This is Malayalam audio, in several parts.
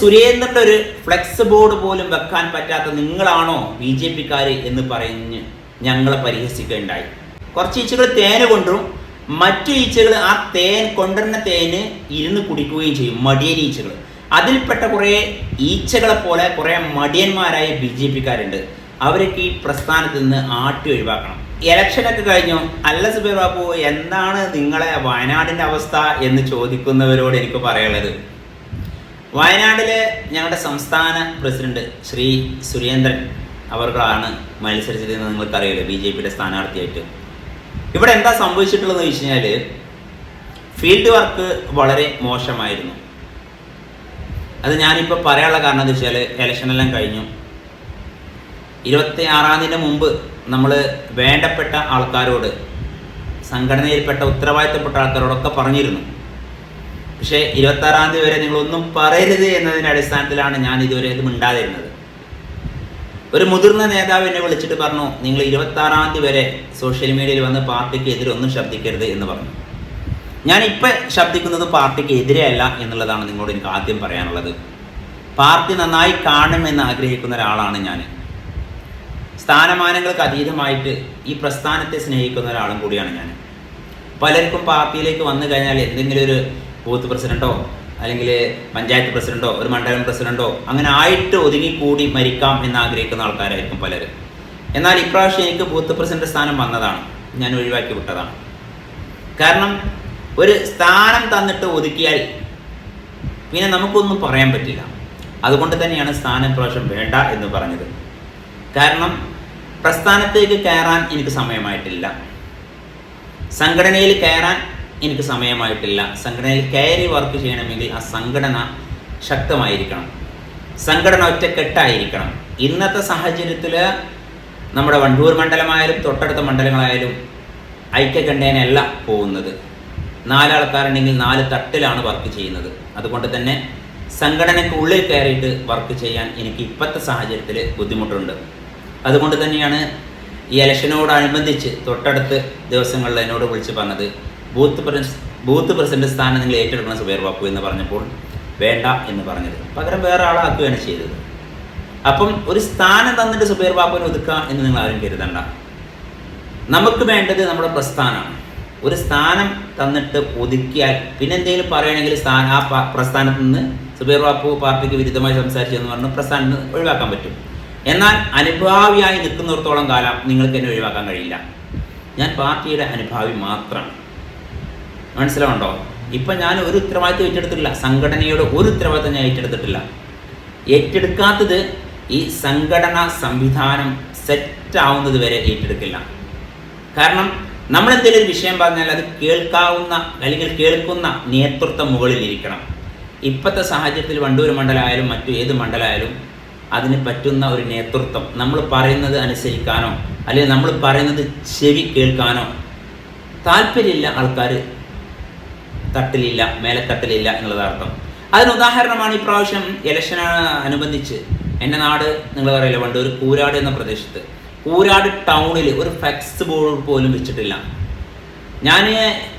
സുരേന്ദ്രന്റെ ഒരു ഫ്ലെക്സ് ബോർഡ് പോലും വെക്കാൻ പറ്റാത്ത നിങ്ങളാണോ ബി ജെ പിക്കാർ എന്ന് പറഞ്ഞ് ഞങ്ങളെ പരിഹസിക്കുകയുണ്ടായി. കുറച്ച് ഈച്ചകൾ തേന് കൊണ്ടും മറ്റു ഈച്ചകൾ ആ തേൻ കൊണ്ടുവരുന്ന തേന് ഇരുന്ന് കുടിക്കുകയും ചെയ്യും മടിയൻ ഈച്ചകൾ. അതിൽപ്പെട്ട കുറേ ഈച്ചകളെ പോലെ കുറേ മടിയന്മാരായ ബി ജെ പിക്കാരുണ്ട്. അവരൊക്കെ ഈ പ്രസ്ഥാനത്ത് നിന്ന് ആട്ടി ഒഴിവാക്കണം. ഇലക്ഷനൊക്കെ കഴിഞ്ഞു. അല്ല സുബേർ ബാബു എന്താണ് നിങ്ങളെ വയനാടിന്റെ അവസ്ഥ എന്ന് ചോദിക്കുന്നവരോട് എനിക്ക് പറയാനുള്ളത്? വയനാട്ടിലെ ഞങ്ങളുടെ സംസ്ഥാന പ്രസിഡന്റ് ശ്രീ സുരേന്ദ്രൻ അവർക്കാണ് മത്സരിച്ചതെന്ന് നിങ്ങൾക്കറിയാലോ ബി ജെ പിയുടെ സ്ഥാനാർത്ഥിയായിട്ട്. ഇവിടെ എന്താ സംഭവിച്ചിട്ടുള്ളതെന്ന് വെച്ച് കഴിഞ്ഞാൽ ഫീൽഡ് വർക്ക് വളരെ മോശമായിരുന്നു. അത് ഞാനിപ്പോൾ പറയാനുള്ള കാരണം എന്താ വെച്ചാൽ ഇലക്ഷനെല്ലാം കഴിഞ്ഞു. ഇരുപത്തി ആറാം തീയതി മുമ്പ് നമ്മൾ വേണ്ടപ്പെട്ട ആൾക്കാരോട് സംഘടനയിൽപ്പെട്ട ഉത്തരവാദിത്തപ്പെട്ട ആൾക്കാരോടൊക്കെ പറഞ്ഞിരുന്നു. പക്ഷേ ഇരുപത്തി ആറാം തീയതി വരെ നിങ്ങളൊന്നും പറയരുത് എന്നതിന്റെ അടിസ്ഥാനത്തിലാണ് ഞാൻ ഇതുവരെ ഇത് മിണ്ടാതിരുന്നത്. ഒരു മുതിർന്ന നേതാവ് എന്നെ വിളിച്ചിട്ട് പറഞ്ഞു നിങ്ങൾ ഇരുപത്തി ആറാം തീയതി വരെ സോഷ്യൽ മീഡിയയിൽ വന്ന് പാർട്ടിക്ക് എതിരെ ഒന്നും ശബ്ദിക്കരുത് എന്ന് പറഞ്ഞു. ഞാൻ ഇപ്പം ശബ്ദിക്കുന്നത് പാർട്ടിക്ക് എതിരെയല്ല എന്നുള്ളതാണ് നിങ്ങളോട് എനിക്ക് ആദ്യം പറയാനുള്ളത്. പാർട്ടി നന്നായി കാണുമെന്ന് ആഗ്രഹിക്കുന്ന ഒരാളാണ് ഞാൻ. സ്ഥാനമാനങ്ങൾക്ക് അതീതമായിട്ട് ഈ പ്രസ്ഥാനത്തെ സ്നേഹിക്കുന്ന ഒരാളും കൂടിയാണ് ഞാൻ. പലർക്കും പാർട്ടിയിലേക്ക് വന്നു കഴിഞ്ഞാൽ എന്തെങ്കിലും ഒരു ബൂത്ത് പ്രസിഡന്റോ അല്ലെങ്കിൽ പഞ്ചായത്ത് പ്രസിഡന്റോ ഒരു മണ്ഡലം പ്രസിഡന്റോ അങ്ങനെ ആയിട്ട് ഒതുങ്ങിക്കൂടി മരിക്കാം എന്ന് ആഗ്രഹിക്കുന്ന ആൾക്കാരായിരിക്കും പലരും. എന്നാൽ ഇപ്രാവശ്യം എനിക്ക് ബൂത്ത് പ്രസിഡന്റ് സ്ഥാനം വന്നതാണ്. ഞാൻ ഒഴിവാക്കി വിട്ടതാണ്. കാരണം ഒരു സ്ഥാനം തന്നിട്ട് ഒതുക്കിയാൽ പിന്നെ നമുക്കൊന്നും പറയാൻ പറ്റില്ല. അതുകൊണ്ട് തന്നെയാണ് സ്ഥാനം ഇപ്രാവശ്യം വേണ്ട എന്ന് പറഞ്ഞത്. കാരണം പ്രസ്ഥാനത്തേക്ക് കയറാൻ എനിക്ക് സമയമായിട്ടില്ല. സംഘടനയിൽ കയറാൻ എനിക്ക് സമയമായിട്ടില്ല. സംഘടനയിൽ കയറി വർക്ക് ചെയ്യണമെങ്കിൽ ആ സംഘടന ശക്തമായിരിക്കണം. സംഘടന ഒറ്റക്കെട്ടായിരിക്കണം. ഇന്നത്തെ സാഹചര്യത്തിൽ നമ്മുടെ വണ്ടൂർ മണ്ഡലമായാലും തൊട്ടടുത്ത മണ്ഡലങ്ങളായാലും ഐക്യകണ്ഠേനല്ല പോകുന്നത്. നാലാൾക്കാരുണ്ടെങ്കിൽ നാല് തട്ടിലാണ് വർക്ക് ചെയ്യുന്നത്. അതുകൊണ്ട് തന്നെ സംഘടനയ്ക്ക് ഉള്ളിൽ കയറിയിട്ട് വർക്ക് ചെയ്യാൻ എനിക്ക് ഇപ്പോഴത്തെ സാഹചര്യത്തിൽ ബുദ്ധിമുട്ടുണ്ട്. അതുകൊണ്ട് തന്നെയാണ് ഈ ഇലക്ഷനോടനുബന്ധിച്ച് തൊട്ടടുത്ത് ദിവസങ്ങളിൽ എന്നോട് വിളിച്ച് പറഞ്ഞത് ബൂത്ത് പ്രസ് ബൂത്ത് പ്രസിഡന്റ് സ്ഥാനം നിങ്ങൾ ഏറ്റെടുക്കണം സുബൈർ ബാപ്പു എന്ന് പറഞ്ഞപ്പോൾ വേണ്ട എന്ന് പറഞ്ഞത് പകരം വേറെ ആളാക്കുകയാണ് ചെയ്തത്. അപ്പം ഒരു സ്ഥാനം തന്നിട്ട് സുബൈർ ബാപ്പുവിനെ ഒതുക്കുക എന്ന് നിങ്ങൾ ആരും കരുതണ്ട. നമുക്ക് വേണ്ടത് നമ്മുടെ പ്രസ്ഥാനമാണ്. ഒരു സ്ഥാനം തന്നിട്ട് ഒതുക്കിയാൽ പിന്നെ എന്തെങ്കിലും പറയുകയാണെങ്കിൽ സ്ഥാന ആ പ്രസ്ഥാനത്ത് നിന്ന് സുബൈർ ബാപ്പു പാർട്ടിക്ക് വിരുദ്ധമായി സംസാരിച്ചെന്ന് പറഞ്ഞ് പ്രസ്ഥാനത്ത് നിന്ന് ഒഴിവാക്കാൻ പറ്റും. എന്നാൽ അനുഭാവിയായി നിൽക്കുന്നിടത്തോളം കാലം നിങ്ങൾക്ക് എന്നെ ഒഴിവാക്കാൻ കഴിയില്ല. ഞാൻ പാർട്ടിയുടെ അനുഭാവി മാത്രമാണ്. മനസ്സിലാവുണ്ടോ ഇപ്പം ഞാൻ ഒരു ഉത്തരവാദിത്വം ഏറ്റെടുത്തിട്ടില്ല. സംഘടനയുടെ ഒരു ഉത്തരവാദിത്വം ഞാൻ ഏറ്റെടുത്തിട്ടില്ല. ഏറ്റെടുക്കാത്തത് ഈ സംഘടനാ സംവിധാനം സെറ്റാവുന്നത് വരെ ഏറ്റെടുക്കില്ല. കാരണം നമ്മൾ എന്തെങ്കിലും ഒരു വിഷയം പറഞ്ഞാൽ അത് കേൾക്കാവുന്ന അല്ലെങ്കിൽ കേൾക്കുന്ന നേതൃത്വം മുകളിൽ ഇരിക്കണം. ഇപ്പോഴത്തെ സാഹചര്യത്തിൽ വണ്ടൂർ മണ്ഡലമായാലും മറ്റു ഏത് മണ്ഡലമായാലും അതിന് പറ്റുന്ന ഒരു നേതൃത്വം നമ്മൾ പറയുന്നത് അനുസരിക്കാനോ അല്ലെങ്കിൽ നമ്മൾ പറയുന്നത് ചെവി കേൾക്കാനോ താല്പര്യമില്ല ആൾക്കാർ തട്ടിലില്ല മേലത്തട്ടിലില്ല എന്നുള്ളത് അർത്ഥം. അതിന് ഉദാഹരണമാണ് പ്രാവശ്യം ഇലക്ഷൻ അനുബന്ധിച്ച് എന്റെ നാട് നിങ്ങൾ പറയില്ല പണ്ട് ഒരു കൂരാട് എന്ന പ്രദേശത്ത്. കൂരാട് ടൗണിൽ ഒരു ഫ്ലെക്സ് ബോർഡ് പോലും വെച്ചിട്ടില്ല. ഞാൻ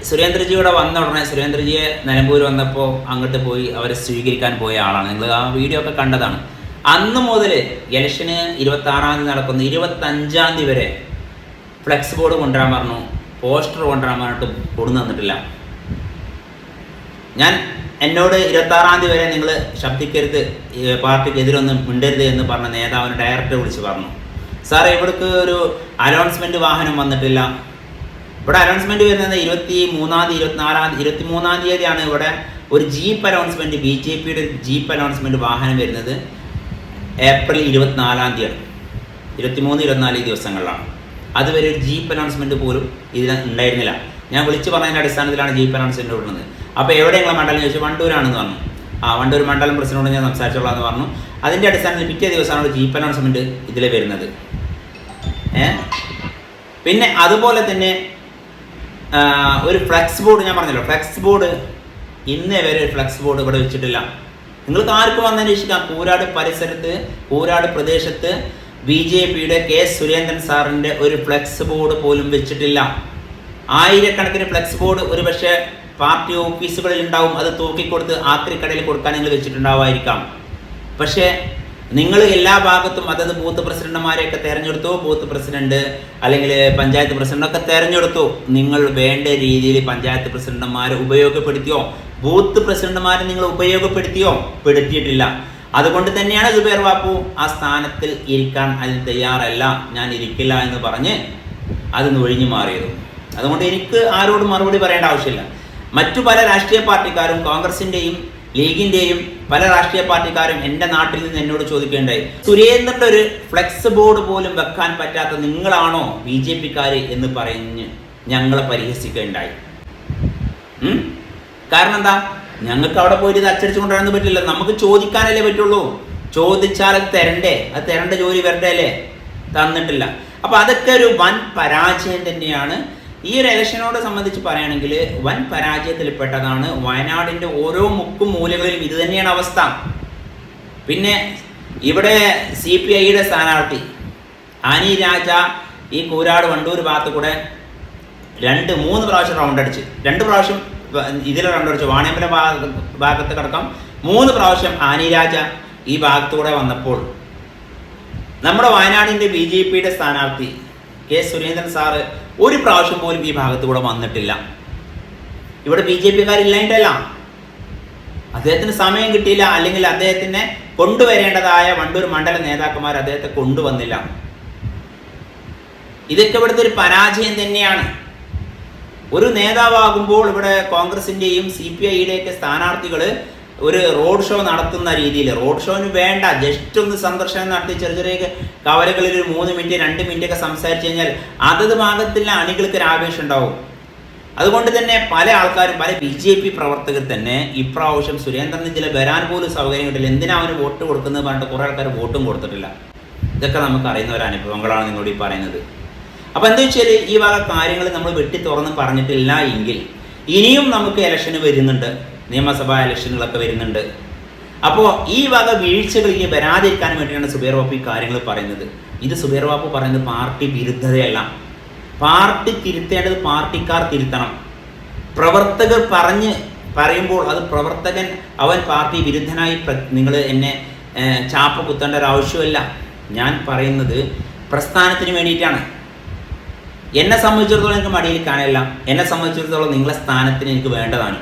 സുരേന്ദ്രജിയുടെ വന്ന ഉടനെ സുരേന്ദ്രജിയെ നിലമ്പൂർ വന്നപ്പോൾ അങ്ങോട്ട് പോയി അവരെ സ്വീകരിക്കാൻ പോയ ആളാണ്. നിങ്ങൾ ആ വീഡിയോ ഒക്കെ കണ്ടതാണ്. അന്ന് മുതൽ ഇലക്ഷന് ഇരുപത്തി ആറാം തീയതി നടക്കുന്നു. ഇരുപത്തഞ്ചാം തീയതി വരെ ഫ്ലെക്സ് ബോർഡ് കൊണ്ടുവരാൻ പറഞ്ഞു. പോസ്റ്റർ കൊണ്ടുവരാൻ പറഞ്ഞിട്ട് കൊണ്ടു തന്നിട്ടില്ല. ഞാൻ എന്നോട് ഇരുപത്താറാം തീയതി വരെ നിങ്ങൾ ശബ്ദിക്കരുത് പാർട്ടിക്ക് എതിരൊന്നും മിണ്ടരുത് എന്ന് പറഞ്ഞ നേതാവിന് ഡയറക്ടർ വിളിച്ച് പറഞ്ഞു. സാറേ ഇവിടേക്ക് ഒരു അനൗൺസ്മെന്റ് വാഹനം വന്നിട്ടില്ല. ഇവിടെ അനൗൺസ്മെന്റ് വരുന്നത് ഇരുപത്തി മൂന്നാം തീയതി ഇരുപത്തിനാലാം ഇരുപത്തി മൂന്നാം തീയതിയാണ് ഇവിടെ ഒരു ജീപ്പ് അനൗൺസ്മെന്റ് ബി ജെ പിയുടെ ഒരു ജീപ്പ് അനൗൺസ്മെന്റ് വാഹനം വരുന്നത് ഏപ്രിൽ ഇരുപത്തിനാലാം തീയതി ഇരുപത്തിമൂന്ന് ഇരുപത്തിനാല് ദിവസങ്ങളിലാണ്. അതുവരെ ഒരു ജീപ്പ് അനൗൺസ്മെന്റ് പോലും ഇതിൽ ഉണ്ടായിരുന്നില്ല. ഞാൻ വിളിച്ചു പറഞ്ഞതിന്റെ അടിസ്ഥാനത്തിലാണ് ജീപ്പ് അനൗൺസ്മെന്റ് വിടുന്നത് അപ്പോൾ എവിടെ നിങ്ങളെ മണ്ഡലം ചോദിച്ചു? വണ്ടൂരാണെന്ന് പറഞ്ഞു. ആ വണ്ടൂർ മണ്ഡലം പ്രസിഡന്റോട് ഞാൻ സംസാരിച്ചോളാം പറഞ്ഞു. അതിന്റെ അടിസ്ഥാനത്തിൽ പിറ്റേ ദിവസമാണ് ജീപ്പ് അനൗൺസ്മെന്റ് ഇതിൽ വരുന്നത്. പിന്നെ അതുപോലെ തന്നെ ഒരു ഫ്ലെക്സ് ബോർഡ് ഞാൻ പറഞ്ഞല്ലോ. ഫ്ലെക്സ് ബോർഡ് ഇന്നേ വരെ ഫ്ലെക്സ് ബോർഡ് ഇവിടെ വെച്ചിട്ടില്ല. നിങ്ങൾക്ക് ആർക്കും വന്നന്വേഷിക്കാം കൂരാട് പരിസരത്ത് കൂരാട് പ്രദേശത്ത് ബി ജെ പിയുടെ കെ സുരേന്ദ്രൻ സാറിന്റെ ഒരു ഫ്ലെക്സ് ബോർഡ് പോലും വെച്ചിട്ടില്ല. ആയിരക്കണക്കിന് ഫ്ലെക്സ് ബോർഡ് ഒരു പക്ഷേ പാർട്ടി ഓഫീസുകളിൽ ഉണ്ടാവും അത് തൂക്കിക്കൊടുത്ത് ആക്രിക്കടയിൽ കൊടുക്കാൻ നിങ്ങൾ വെച്ചിട്ടുണ്ടാവായിരിക്കാം പക്ഷേ നിങ്ങൾ എല്ലാ ഭാഗത്തും അതത് ബൂത്ത് പ്രസിഡന്റുമാരെയൊക്കെ തെരഞ്ഞെടുത്തു ബൂത്ത് പ്രസിഡന്റ് അല്ലെങ്കിൽ പഞ്ചായത്ത് പ്രസിഡന്റൊക്കെ തെരഞ്ഞെടുത്തു നിങ്ങൾ വേണ്ട രീതിയിൽ പഞ്ചായത്ത് പ്രസിഡന്റുമാരെ ഉപയോഗപ്പെടുത്തിയോ ബൂത്ത് പ്രസിഡന്റുമാരെ നിങ്ങൾ ഉപയോഗപ്പെടുത്തിയോ പെടുത്തിയിട്ടില്ല. അതുകൊണ്ട് തന്നെയാണ് സുബേർ ബാപ്പു ആ സ്ഥാനത്തിൽ ഇരിക്കാൻ അതിന് തയ്യാറല്ല ഞാൻ ഇരിക്കില്ല എന്ന് പറഞ്ഞ് അതിന്ന് ഒഴിഞ്ഞു മാറിയത്. അതുകൊണ്ട് എനിക്ക് ആരോടും മറുപടി പറയേണ്ട ആവശ്യമില്ല. മറ്റു പല രാഷ്ട്രീയ പാർട്ടിക്കാരും കോൺഗ്രസിന്റെയും ലീഗിന്റെയും പല രാഷ്ട്രീയ പാർട്ടിക്കാരും എന്റെ നാട്ടിൽ നിന്ന് എന്നോട് ചോദിക്കേണ്ടായി സുരേന്ദ്രന്റെ ഒരു ഫ്ലെക്സ് ബോർഡ് പോലും വെക്കാൻ പറ്റാത്ത നിങ്ങളാണോ ബി ജെ പിക്കാര് എന്ന് പറഞ്ഞ് ഞങ്ങളെ പരിഹസിക്കേണ്ടായി? കാരണം എന്താ? ഞങ്ങൾക്ക് അവിടെ പോയിട്ട് ഇത് അച്ചടിച്ചു കൊണ്ടുവരാൻ പറ്റില്ല നമുക്ക് ചോദിക്കാനല്ലേ പറ്റുള്ളൂ. ചോദിച്ചാൽ അത് തരണ്ടേ? അത് തരേണ്ട ജോലി വരണ്ടേ അല്ലേ? തന്നിട്ടില്ല. അപ്പൊ അതൊക്കെ ഒരു വൻ പരാജയം തന്നെയാണ് ഈ ഒരു ഇലക്ഷനോട് സംബന്ധിച്ച് പറയുകയാണെങ്കിൽ വൻ പരാജയത്തിൽപ്പെട്ടതാണ് വയനാടിന്റെ ഓരോ മുക്കും മൂലകളിലും ഇത് തന്നെയാണ് അവസ്ഥ. പിന്നെ ഇവിടെ സി പി ഐയുടെ സ്ഥാനാർത്ഥി ആനി രാജ ഈ കൂരാട് വണ്ടൂർ ഭാഗത്ത് കൂടെ രണ്ട് മൂന്ന് പ്രാവശ്യം റൗണ്ട് അടിച്ച്. രണ്ട് പ്രാവശ്യം ഇതിൽ റൗണ്ട് അടിച്ചു. വാണിയമ്പല ഭാഗ- ഭാഗത്ത് കിടക്കാം. മൂന്ന് പ്രാവശ്യം ആനി രാജ ഈ ഭാഗത്തൂടെ വന്നപ്പോൾ നമ്മുടെ വയനാടിന്റെ ബി ജെ പിയുടെ സ്ഥാനാർത്ഥി കെ സുരേന്ദ്രൻ സാറ് ഒരു പ്രാവശ്യം പോലും ഈ ഭാഗത്തൂടെ വന്നിട്ടില്ല. ഇവിടെ ബി ജെ പിക്കാരില്ലായിട്ടല്ല അദ്ദേഹത്തിന് സമയം കിട്ടിയില്ല. അല്ലെങ്കിൽ അദ്ദേഹത്തിനെ കൊണ്ടുവരേണ്ടതായ വണ്ടൂർ മണ്ഡല നേതാക്കന്മാർ അദ്ദേഹത്തെ കൊണ്ടുവന്നില്ല. ഇതൊക്കെ ഇവിടുത്തെ ഒരു പരാജയം തന്നെയാണ്. ഒരു നേതാവാകുമ്പോൾ ഇവിടെ കോൺഗ്രസിന്റെയും സി പി ഐയുടെയൊക്കെ സ്ഥാനാർത്ഥികൾ ഒരു റോഡ് ഷോ നടത്തുന്ന രീതിയിൽ റോഡ് ഷോന് വേണ്ട. ജസ്റ്റ് ഒന്ന് സന്ദർശനം നടത്തി ചെറിയ ചെറിയ കവലകളിൽ ഒരു മൂന്ന് മിനിറ്റ് രണ്ട് മിനിറ്റ് ഒക്കെ സംസാരിച്ചു കഴിഞ്ഞാൽ അതത് ഭാഗത്തുള്ള അണികൾക്ക് ഒരു ആവേശം ഉണ്ടാവും. അതുകൊണ്ട് തന്നെ പല ആൾക്കാരും പല ബി ജെ പി പ്രവർത്തകർ തന്നെ ഇപ്രാവശ്യം സുരേന്ദ്രൻ ചില വരാൻ പോലും സൗകര്യം കിട്ടില്ല. എന്തിനാ അവന് വോട്ട് കൊടുക്കുന്നത് പറഞ്ഞിട്ട് കുറേ ആൾക്കാർ വോട്ടും കൊടുത്തിട്ടില്ല. ഇതൊക്കെ നമുക്ക് അറിയുന്ന ഒരു അനുഭവങ്ങളാണ് നിങ്ങളോട് ഈ പറയുന്നത്. അപ്പൊ എന്താ വെച്ചാൽ ഈ വക കാര്യങ്ങൾ നമ്മൾ വെട്ടി തുറന്ന് പറഞ്ഞിട്ടില്ല എങ്കിൽ ഇനിയും നമുക്ക് ഇലക്ഷന് വരുന്നുണ്ട്. നിയമസഭാ ഇലക്ഷനുകളൊക്കെ വരുന്നുണ്ട്. അപ്പോൾ ഈ വക വീഴ്ചകൾ ഈ വരാതിരിക്കാൻ വേണ്ടിയാണ് സുബേർ ബാബു ഈ കാര്യങ്ങൾ പറയുന്നത്. ഇത് സുബേർ ബാബു പറയുന്നത് പാർട്ടി വിരുദ്ധതയല്ല. പാർട്ടി തിരുത്തേണ്ടത് പാർട്ടിക്കാർ തിരുത്തണം. പ്രവർത്തകർ പറഞ്ഞ് പറയുമ്പോൾ അത് പ്രവർത്തകൻ അവൻ പാർട്ടി വിരുദ്ധനായി നിങ്ങൾ എന്നെ ചാപ്പ കുത്തേണ്ട ഒരു ആവശ്യമല്ല ഞാൻ പറയുന്നത് പ്രസ്ഥാനത്തിന് വേണ്ടിയിട്ടാണ്. എന്നെ സംബന്ധിച്ചിടത്തോളം എനിക്ക് മടിയിൽ കാണില്ല എന്നെ സംബന്ധിച്ചിടത്തോളം നിങ്ങളെ സ്ഥാനത്തിന് എനിക്ക് വേണ്ടതാണ്.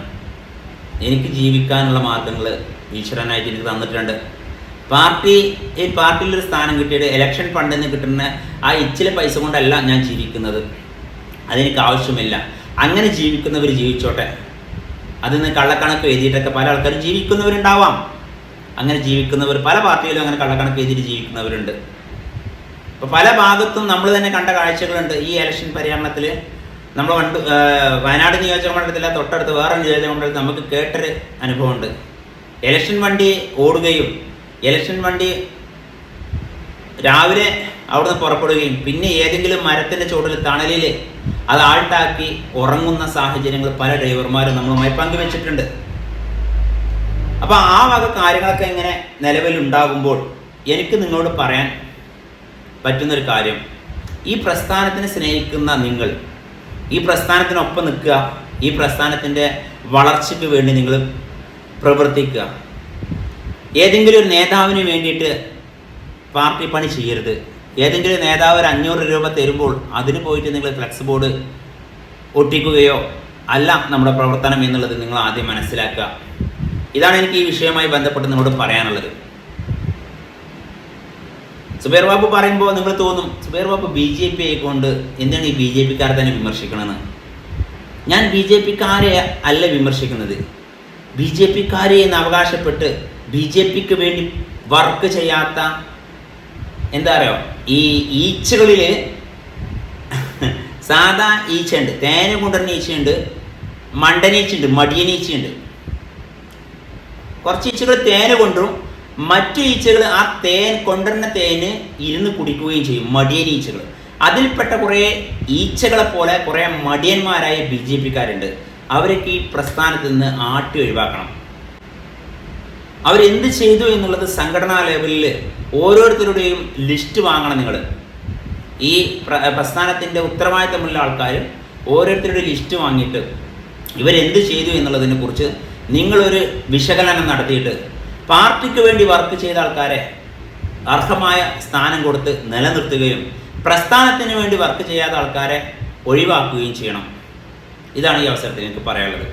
എനിക്ക് ജീവിക്കാനുള്ള മാർഗങ്ങൾ ഈശ്വരനായിട്ട് എനിക്ക് തന്നിട്ടുണ്ട്. പാർട്ടി ഈ പാർട്ടിയിൽ ഒരു സ്ഥാനം കിട്ടിയിട്ട് ഇലക്ഷൻ ഫണ്ടിൽ നിന്ന് കിട്ടുന്ന ആ ഇച്ചിലെ പൈസ കൊണ്ടല്ല ഞാൻ ജീവിക്കുന്നത്. അതെനിക്ക് ആവശ്യമില്ല. അങ്ങനെ ജീവിക്കുന്നവർ ജീവിച്ചോട്ടെ. അതിൽ നിന്ന് കള്ളക്കണക്ക് എഴുതിയിട്ടൊക്കെ പല ആൾക്കാരും ജീവിക്കുന്നവരുണ്ടാവാം. അങ്ങനെ ജീവിക്കുന്നവർ പല പാർട്ടിയിലും അങ്ങനെ കള്ളക്കണക്ക് എഴുതിയിട്ട് ജീവിക്കുന്നവരുണ്ട്. ഇപ്പൊ പല ഭാഗത്തും നമ്മൾ തന്നെ കണ്ട കാഴ്ചകളുണ്ട്. ഈ ഇലക്ഷൻ പര്യടനത്തിൽ നമ്മൾ വണ്ട് വയനാട് നിയോജക മണ്ഡലത്തിലെ തൊട്ടടുത്ത് വേറെ നിയോജക മണ്ഡലത്തിൽ നമുക്ക് കേട്ടൊരു അനുഭവമുണ്ട്. ഇലക്ഷൻ വണ്ടി ഓടുകയും ഇലക്ഷൻ വണ്ടി രാവിലെ അവിടുന്ന് പുറപ്പെടുകയും പിന്നെ ഏതെങ്കിലും മരത്തിന്റെ ചുവട്ടിൽ തണലിൽ അത് ആൾട്ടാക്കി ഉറങ്ങുന്ന സാഹചര്യങ്ങൾ പല ഡ്രൈവർമാരും നമ്മളുമായി പങ്കുവെച്ചിട്ടുണ്ട്. അപ്പോൾ ആ വക കാര്യങ്ങളൊക്കെ ഇങ്ങനെ നിലവിലുണ്ടാകുമ്പോൾ എനിക്ക് നിങ്ങളോട് പറയാൻ പറ്റുന്നൊരു കാര്യം. ഈ പ്രസ്ഥാനത്തിനെ സ്നേഹിക്കുന്ന നിങ്ങൾ ഈ പ്രസ്ഥാനത്തിനൊപ്പം നിൽക്കുക ഈ പ്രസ്ഥാനത്തിന്റെ വളർച്ചയ്ക്ക് വേണ്ടി നിങ്ങൾ പ്രവർത്തിക്കുക. ഏതെങ്കിലും ഒരു നേതാവിന് വേണ്ടിയിട്ട് പാർട്ടി പണി ചെയ്യരുത്. ഏതെങ്കിലും നേതാവ് ഒരു അഞ്ഞൂറ് രൂപ തരുമ്പോൾ അതിന് പോയിട്ട് നിങ്ങൾ ഫ്ലെക്സ് ബോർഡ് ഒട്ടിക്കുകയോ അല്ല നമ്മുടെ പ്രവർത്തനം എന്നുള്ളത് നിങ്ങൾ ആദ്യം മനസ്സിലാക്കുക. ഇതാണ് എനിക്ക് ഈ വിഷയവുമായി ബന്ധപ്പെട്ട് നിങ്ങളോട് പറയാനുള്ളത്. സുബേർ ബാബു പറയുമ്പോൾ നിങ്ങൾ തോന്നും Zubair Babu B J P ആയിക്കൊണ്ട് എന്താണ് ഈ ബി ജെ പിക്കാരെ തന്നെ വിമർശിക്കണമെന്ന് ഞാൻ ബി ജെ പിക്കാരെ അല്ല വിമർശിക്കുന്നത്. ബി ജെ പിക്കാരെ എന്ന് അവകാശപ്പെട്ട് ബി ജെ പിക്ക് വേണ്ടി വർക്ക് ചെയ്യാത്ത എന്താ പറയുക ഈ ഈച്ചകളിൽ സാധാ ഈച്ചയുണ്ട്. തേന കൊണ്ടുവരുന്ന ഈച്ചയുണ്ട് മണ്ടനീച്ചയുണ്ട് മടിയനീച്ചയുണ്ട്. കുറച്ച് ഈച്ചകൾ തേന കൊണ്ടും മറ്റു ഈച്ചകൾ ആ തേൻ കൊണ്ടുവരുന്ന തേന് ഇരുന്ന് കുടിക്കുകയും ചെയ്യും മടിയൻ ഈച്ചകൾ. അതിൽപ്പെട്ട കുറേ ഈച്ചകളെ പോലെ കുറേ മടിയന്മാരായ ബി ജെ പിക്കാരുണ്ട്. അവരൊക്കെ ഈ പ്രസ്ഥാനത്ത് നിന്ന് ആട്ടി ഒഴിവാക്കണം. അവരെന്ത് ചെയ്തു എന്നുള്ളത് സംഘടനാ ലെവലിൽ ഓരോരുത്തരുടെയും ലിസ്റ്റ് വാങ്ങണം നിങ്ങൾ. ഈ പ്രസ്ഥാനത്തിന്റെ ഉത്തരവാദിത്തമുള്ള ആൾക്കാർ ഓരോരുത്തരുടെ ലിസ്റ്റ് വാങ്ങിയിട്ട് ഇവരെന്ത് ചെയ്തു എന്നുള്ളതിനെ കുറിച്ച് നിങ്ങളൊരു വിശകലനം നടത്തിയിട്ട് പാർട്ടിക്ക് വേണ്ടി വർക്ക് ചെയ്ത ആൾക്കാരെ അർഹമായ സ്ഥാനം കൊടുത്ത് നിലനിർത്തുകയും പ്രസ്ഥാനത്തിന് വേണ്ടി വർക്ക് ചെയ്യാത്ത ആൾക്കാരെ ഒഴിവാക്കുകയും ചെയ്യണം. ഇതാണ് ഈ അവസരത്തിൽ എനിക്ക് പറയാനുള്ളത്.